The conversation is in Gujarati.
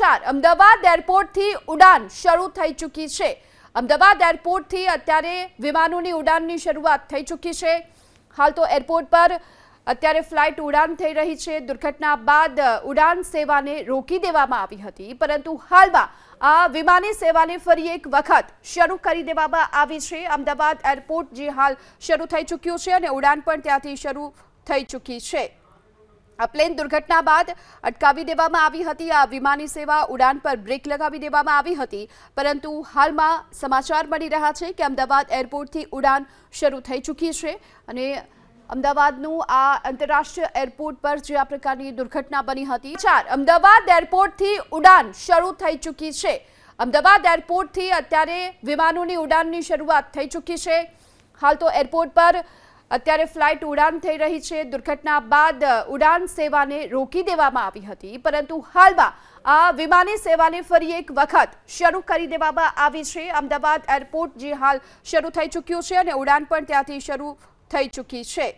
સમાચાર અમદાવાદ એરપોર્ટથી ઉડાન શરૂ થઈ ચૂકી છે. અમદાવાદ એરપોર્ટથી અત્યારે વિમાનોની ઉડાનની શરૂઆત થઈ ચૂકી છે. હાલ તો એરપોર્ટ પર અત્યારે ફ્લાઇટ ઉડાન થઈ રહી છે. દુર્ઘટના બાદ ઉડાન સેવાને રોકી દેવામાં આવી હતી, પરંતુ હાલમાં આ વિમાની સેવાને ફરી એક વખત શરૂ કરી દેવામાં આવી છે. અમદાવાદ એરપોર્ટ જે હાલ શરૂ થઈ ચૂક્યું છે અને ઉડાન પણ ત્યાંથી શરૂ થઈ ચૂકી છે. આ પ્લેન દુર્ઘટના બાદ અટકાવી દેવામાં આવી હતી. આ વિમાની સેવા ઉડાન પર બ્રેક લગાવી દેવામાં આવી હતી. પરંતુ હાલમાં સમાચાર મળી રહ્યા છે કે અમદાવાદ એરપોર્ટથી ઉડાન શરૂ થઈ ચૂકી છે અને અમદાવાદનું આ આંતરરાષ્ટ્રીય એરપોર્ટ પર જે આ પ્રકારની દુર્ઘટના બની હતી. ચાર, અમદાવાદ એરપોર્ટથી ઉડાન શરૂ થઈ ચૂકી છે. અમદાવાદ એરપોર્ટથી અત્યારે વિમાનોની ઉડાનની શરૂઆત થઈ ચૂકી છે. હાલ તો એરપોર્ટ પર અત્યારે ફ્લાઇટ ઉડાન થઈ રહી છે. દુર્ઘટના બાદ ઉડાન સેવાને રોકી દેવામાં આવી હતી. પરંતુ હાલમાં આ વિમાની સેવાને ફરી એક વખત શરૂ કરી દેવામાં આવી છે. અમદાવાદ એરપોર્ટ જે હાલ શરૂ થઈ ચૂક્યું છે અને ઉડાન પણ ત્યાંથી શરૂ થઈ ચૂકી છે.